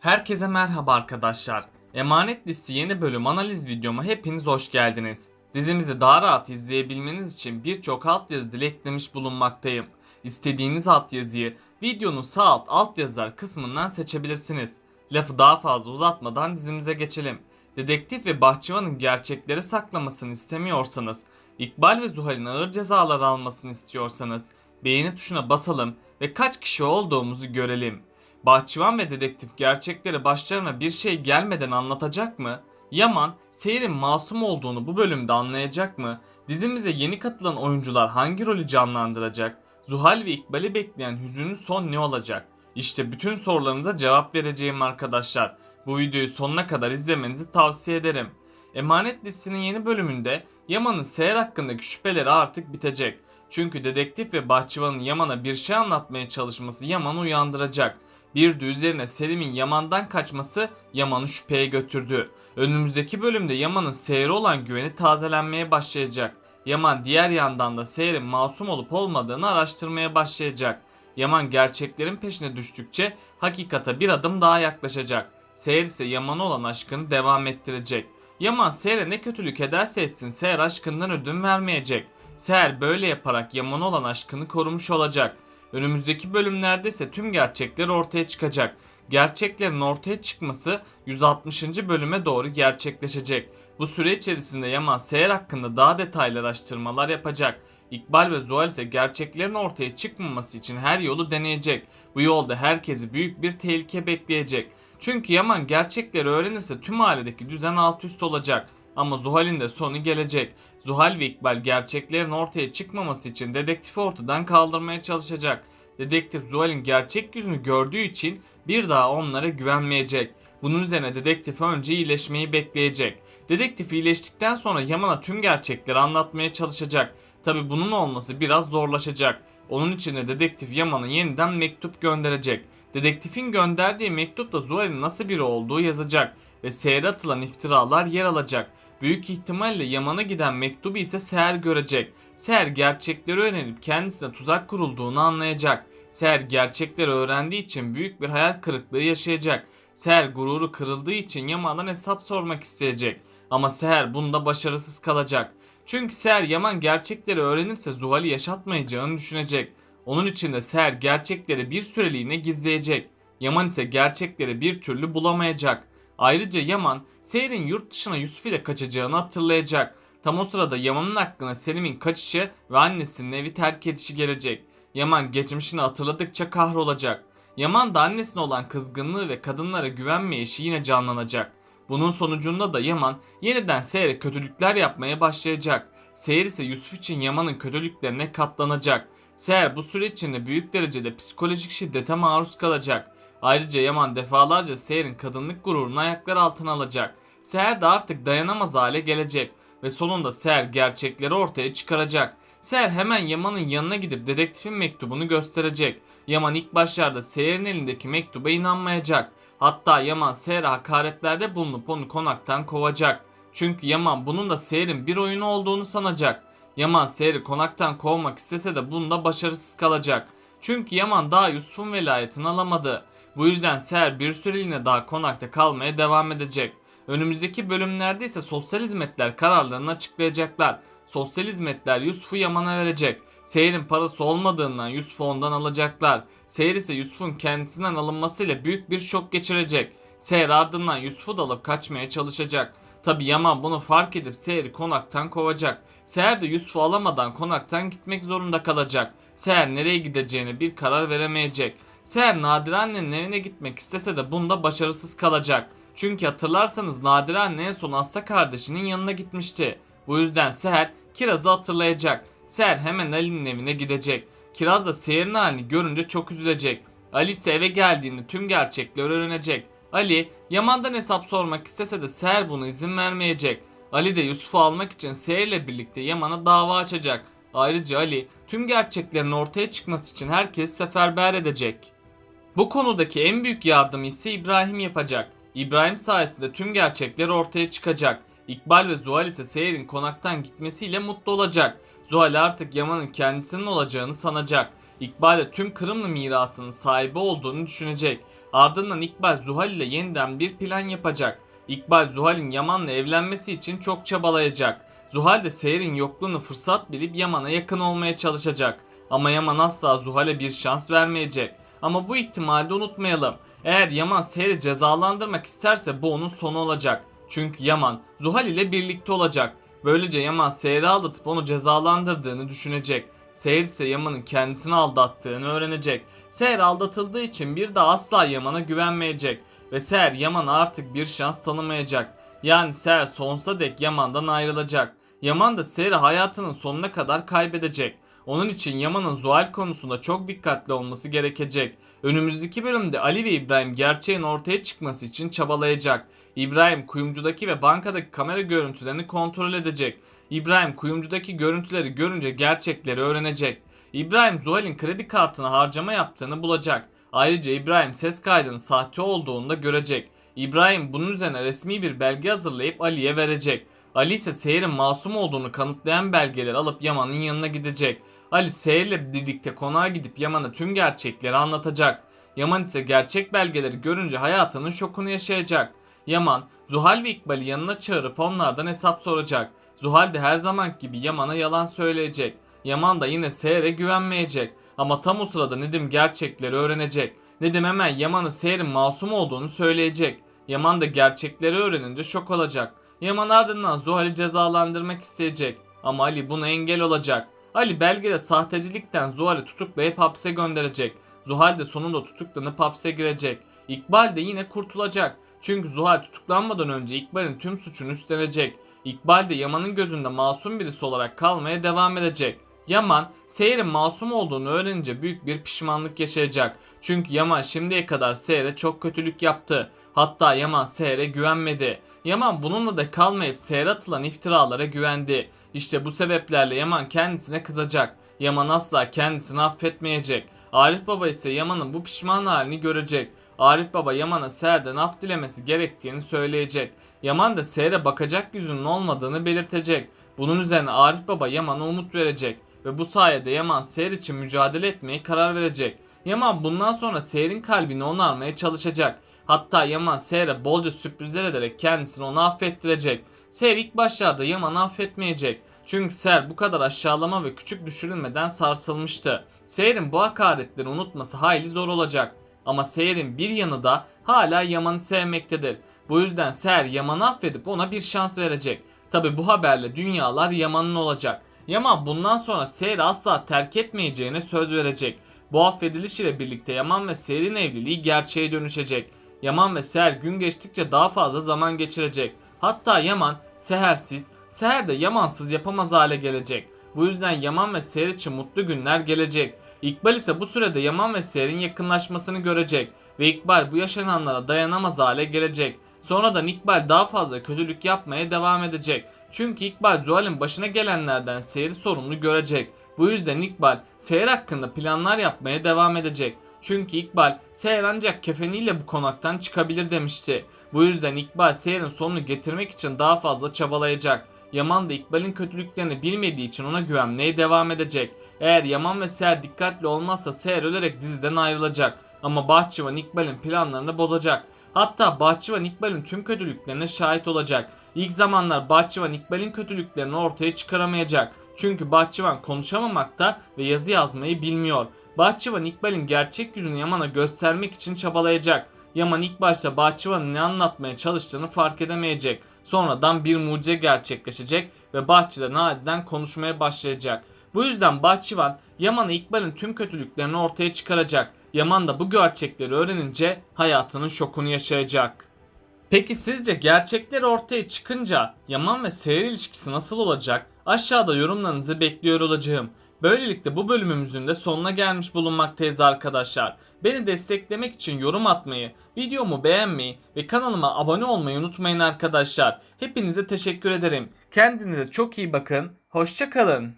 Herkese merhaba arkadaşlar. Emanet Listi yeni bölüm analiz videoma hepiniz hoş geldiniz. Dizimizi daha rahat izleyebilmeniz için birçok altyazı dili eklemiş bulunmaktayım. İstediğiniz altyazıyı videonun sağ alt altyazılar kısmından seçebilirsiniz. Lafı daha fazla uzatmadan dizimize geçelim. Dedektif ve bahçıvanın gerçekleri saklamasını istemiyorsanız, İkbal ve Zuhal'in ağır cezalar almasını istiyorsanız beğeni tuşuna basalım ve kaç kişi olduğumuzu görelim. Bahçıvan ve dedektif gerçekleri başlarına bir şey gelmeden anlatacak mı? Yaman, Seyir'in masum olduğunu bu bölümde anlayacak mı? Dizimize yeni katılan oyuncular hangi rolü canlandıracak? Zuhal ve İkbal'i bekleyen hüzünlü son ne olacak? İşte bütün sorularınıza cevap vereceğim arkadaşlar. Bu videoyu sonuna kadar izlemenizi tavsiye ederim. Emanet listinin yeni bölümünde Yaman'ın Seher hakkındaki şüpheleri artık bitecek. Çünkü dedektif ve bahçıvanın Yaman'a bir şey anlatmaya çalışması Yaman'ı uyandıracak. Bir de üzerine Selim'in Yaman'dan kaçması Yaman'ı şüpheye götürdü. Önümüzdeki bölümde Yaman'ın Seher'e olan güveni tazelenmeye başlayacak. Yaman diğer yandan da Seher'in masum olup olmadığını araştırmaya başlayacak. Yaman gerçeklerin peşine düştükçe hakikata bir adım daha yaklaşacak. Seher ise Yaman'a olan aşkını devam ettirecek. Yaman Seher'e ne kötülük ederse etsin Seher aşkından ödün vermeyecek. Seher böyle yaparak Yaman'a olan aşkını korumuş olacak. Önümüzdeki bölümlerde ise tüm gerçekler ortaya çıkacak. Gerçeklerin ortaya çıkması 160. bölüme doğru gerçekleşecek. Bu süre içerisinde Yaman Seher hakkında daha detaylı araştırmalar yapacak. İkbal ve Zuhal ise gerçeklerin ortaya çıkmaması için her yolu deneyecek. Bu yolda herkesi büyük bir tehlike bekleyecek. Çünkü Yaman gerçekleri öğrenirse tüm ailedeki düzen alt üst olacak. Ama Zuhal'in de sonu gelecek. Zuhal ve İkbal gerçeklerin ortaya çıkmaması için dedektifi ortadan kaldırmaya çalışacak. Dedektif Zuhal'in gerçek yüzünü gördüğü için bir daha onlara güvenmeyecek. Bunun üzerine dedektif önce iyileşmeyi bekleyecek. Dedektif iyileştikten sonra Yaman'a tüm gerçekleri anlatmaya çalışacak. Tabi bunun olması biraz zorlaşacak. Onun için de dedektif Yaman'a yeniden mektup gönderecek. Dedektifin gönderdiği mektupta Zuhal'in nasıl biri olduğu yazacak ve seyre atılan iftiralar yer alacak. Büyük ihtimalle Yaman'a giden mektubu ise Seher görecek. Seher gerçekleri öğrenip kendisine tuzak kurulduğunu anlayacak. Seher gerçekleri öğrendiği için büyük bir hayal kırıklığı yaşayacak. Seher gururu kırıldığı için Yaman'dan hesap sormak isteyecek. Ama Seher bunda başarısız kalacak. Çünkü Seher Yaman gerçekleri öğrenirse Zuhal'i yaşatmayacağını düşünecek. Onun için de Seher gerçekleri bir süreliğine gizleyecek. Yaman ise gerçekleri bir türlü bulamayacak. Ayrıca Yaman Seher'in yurt dışına Yusuf ile kaçacağını hatırlayacak. Tam o sırada Yaman'ın aklına Selim'in kaçışı ve annesinin evi terk edişi gelecek. Yaman geçmişini hatırladıkça kahrolacak. Yaman da annesine olan kızgınlığı ve kadınlara güvenmeyişi yine canlanacak. Bunun sonucunda da Yaman yeniden Seher'e kötülükler yapmaya başlayacak. Seher ise Yusuf için Yaman'ın kötülüklerine katlanacak. Seher bu süre içinde büyük derecede psikolojik şiddete maruz kalacak. Ayrıca Yaman defalarca Seher'in kadınlık gururunu ayaklar altına alacak. Seher de artık dayanamaz hale gelecek ve sonunda Seher gerçekleri ortaya çıkaracak. Seher hemen Yaman'ın yanına gidip dedektifin mektubunu gösterecek. Yaman ilk başlarda Seher'in elindeki mektuba inanmayacak. Hatta Yaman Seher'e hakaretlerde bulunup onu konaktan kovacak. Çünkü Yaman bunun da Seher'in bir oyunu olduğunu sanacak. Yaman Seher'i konaktan kovmak istese de bunda başarısız kalacak. Çünkü Yaman daha Yusuf'un velayetini alamadı. Bu yüzden Seher bir süreliğine daha konakta kalmaya devam edecek. Önümüzdeki bölümlerde ise sosyal hizmetler kararlarını açıklayacaklar. Sosyal hizmetler Yusuf'u Yaman'a verecek. Seher'in parası olmadığından Yusuf'u ondan alacaklar. Seher ise Yusuf'un kendisinden alınmasıyla büyük bir şok geçirecek. Seher ardından Yusuf'u da alıp kaçmaya çalışacak. Tabi Yaman bunu fark edip Seher'i konaktan kovacak. Seher de Yusuf'u alamadan konaktan gitmek zorunda kalacak. Seher nereye gideceğine bir karar veremeyecek. Seher Nadire annenin evine gitmek istese de bunda başarısız kalacak. Çünkü hatırlarsanız Nadire anne en son hasta kardeşinin yanına gitmişti. Bu yüzden Seher Kiraz'ı hatırlayacak. Seher hemen Ali'nin evine gidecek. Kiraz da Seher'in halini görünce çok üzülecek. Ali ise eve geldiğinde tüm gerçekleri öğrenecek. Ali Yaman'dan hesap sormak istese de Seher buna izin vermeyecek. Ali de Yusuf'u almak için Seher'le birlikte Yaman'a dava açacak. Ayrıca Ali tüm gerçeklerin ortaya çıkması için herkes seferber edecek. Bu konudaki en büyük yardımı ise İbrahim yapacak. İbrahim sayesinde tüm gerçekler ortaya çıkacak. İkbal ve Zuhal ise Seher'in konaktan gitmesiyle mutlu olacak. Zuhal artık Yaman'ın kendisinin olacağını sanacak. İkbal de tüm Kırımlı mirasının sahibi olduğunu düşünecek. Ardından İkbal Zuhal ile yeniden bir plan yapacak. İkbal Zuhal'in Yaman'la evlenmesi için çok çabalayacak. Zuhal de Seher'in yokluğunu fırsat bilip Yaman'a yakın olmaya çalışacak. Ama Yaman asla Zuhal'e bir şans vermeyecek. Ama bu ihtimali unutmayalım. Eğer Yaman Seher'i cezalandırmak isterse bu onun sonu olacak. Çünkü Yaman Zuhal ile birlikte olacak. Böylece Yaman Seher'i aldatıp onu cezalandırdığını düşünecek. Seher ise Yaman'ın kendisini aldattığını öğrenecek. Seher aldatıldığı için bir daha asla Yaman'a güvenmeyecek. Ve Seher Yaman'a artık bir şans tanımayacak. Yani Seher sonsuza dek Yaman'dan ayrılacak. Yaman da Seher'i hayatının sonuna kadar kaybedecek. Onun için Yaman'ın Zuhal konusunda çok dikkatli olması gerekecek. Önümüzdeki bölümde Ali ve İbrahim gerçeğin ortaya çıkması için çabalayacak. İbrahim kuyumcudaki ve bankadaki kamera görüntülerini kontrol edecek. İbrahim kuyumcudaki görüntüleri görünce gerçekleri öğrenecek. İbrahim Zuhal'in kredi kartına harcama yaptığını bulacak. Ayrıca İbrahim ses kaydının sahte olduğunu da görecek. İbrahim bunun üzerine resmi bir belge hazırlayıp Ali'ye verecek. Ali ise Seher'in masum olduğunu kanıtlayan belgeleri alıp Yaman'ın yanına gidecek. Ali Seher'le birlikte konağa gidip Yaman'a tüm gerçekleri anlatacak. Yaman ise gerçek belgeleri görünce hayatının şokunu yaşayacak. Yaman, Zuhal ve İkbal'i yanına çağırıp onlardan hesap soracak. Zuhal de her zaman gibi Yaman'a yalan söyleyecek. Yaman da yine Seher'e güvenmeyecek. Ama tam o sırada Nedim gerçekleri öğrenecek. Nedim hemen Yaman'a Seher'in masum olduğunu söyleyecek. Yaman da gerçekleri öğrenince şok olacak. Yaman ardından Zuhal'i cezalandırmak isteyecek. Ama Ali buna engel olacak. Ali belgede sahtecilikten Zuhal'i tutuklayıp hapse gönderecek. Zuhal de sonunda tutuklanıp hapse girecek. İkbal de yine kurtulacak. Çünkü Zuhal tutuklanmadan önce İkbal'in tüm suçunu üstlenecek. İkbal de Yaman'ın gözünde masum birisi olarak kalmaya devam edecek. Yaman, Seher'in masum olduğunu öğrenince büyük bir pişmanlık yaşayacak. Çünkü Yaman şimdiye kadar Seher'e çok kötülük yaptı. Hatta Yaman Seher'e güvenmedi. Yaman bununla da kalmayıp Seher'e atılan iftiralara güvendi. İşte bu sebeplerle Yaman kendisine kızacak. Yaman asla kendisini affetmeyecek. Arif Baba ise Yaman'ın bu pişman halini görecek. Arif Baba Yaman'a Seher'den af dilemesi gerektiğini söyleyecek. Yaman da Seher'e bakacak yüzünün olmadığını belirtecek. Bunun üzerine Arif Baba Yaman'a umut verecek ve bu sayede Yaman Seher için mücadele etmeye karar verecek. Yaman bundan sonra Seher'in kalbini onarmaya çalışacak. Hatta Yaman Seher'e bolca sürprizler ederek kendisini ona affettirecek. Seher ilk başlarda Yaman'ı affetmeyecek. Çünkü Seher bu kadar aşağılama ve küçük düşürülmeden sarsılmıştı. Seher'in bu hakaretleri unutması hayli zor olacak. Ama Seher'in bir yanı da hala Yaman'ı sevmektedir. Bu yüzden Seher Yaman'ı affedip ona bir şans verecek. Tabi bu haberle dünyalar Yaman'ın olacak. Yaman bundan sonra Seher'i asla terk etmeyeceğine söz verecek. Bu affediliş ile birlikte Yaman ve Seher'in evliliği gerçeğe dönüşecek. Yaman ve Seher gün geçtikçe daha fazla zaman geçirecek. Hatta Yaman Sehersiz, Seher de Yamansız yapamaz hale gelecek. Bu yüzden Yaman ve Seher için mutlu günler gelecek. İkbal ise bu sürede Yaman ve Seher'in yakınlaşmasını görecek ve İkbal bu yaşananlara dayanamaz hale gelecek. Sonradan İkbal daha fazla kötülük yapmaya devam edecek. Çünkü İkbal Zuhal'in başına gelenlerden Seher'i sorumlu görecek. Bu yüzden İkbal Seher hakkında planlar yapmaya devam edecek. Çünkü İkbal Seher ancak kefeniyle bu konaktan çıkabilir demişti. Bu yüzden İkbal Seher'in sonunu getirmek için daha fazla çabalayacak. Yaman da İkbal'in kötülüklerini bilmediği için ona güvenmeye devam edecek. Eğer Yaman ve Seher dikkatli olmazsa Seher ölerek diziden ayrılacak. Ama Bahçıvan İkbal'in planlarını bozacak. Hatta Bahçıvan İkbal'in tüm kötülüklerine şahit olacak. İlk zamanlar Bahçıvan İkbal'in kötülüklerini ortaya çıkaramayacak. Çünkü Bahçıvan konuşamamakta ve yazı yazmayı bilmiyor. Bahçıvan İkbal'in gerçek yüzünü Yaman'a göstermek için çabalayacak. Yaman ilk başta Bahçıvan'ın ne anlatmaya çalıştığını fark edemeyecek. Sonradan bir mucize gerçekleşecek ve Bahçıvan aniden konuşmaya başlayacak. Bu yüzden Bahçıvan Yaman'a İkbal'in tüm kötülüklerini ortaya çıkaracak. Yaman da bu gerçekleri öğrenince hayatının şokunu yaşayacak. Peki sizce gerçekler ortaya çıkınca Yaman ve Seher ilişkisi nasıl olacak? Aşağıda yorumlarınızı bekliyor olacağım. Böylelikle bu bölümümüzün de sonuna gelmiş bulunmaktayız arkadaşlar. Beni desteklemek için yorum atmayı, videomu beğenmeyi ve kanalıma abone olmayı unutmayın arkadaşlar. Hepinize teşekkür ederim. Kendinize çok iyi bakın. Hoşçakalın.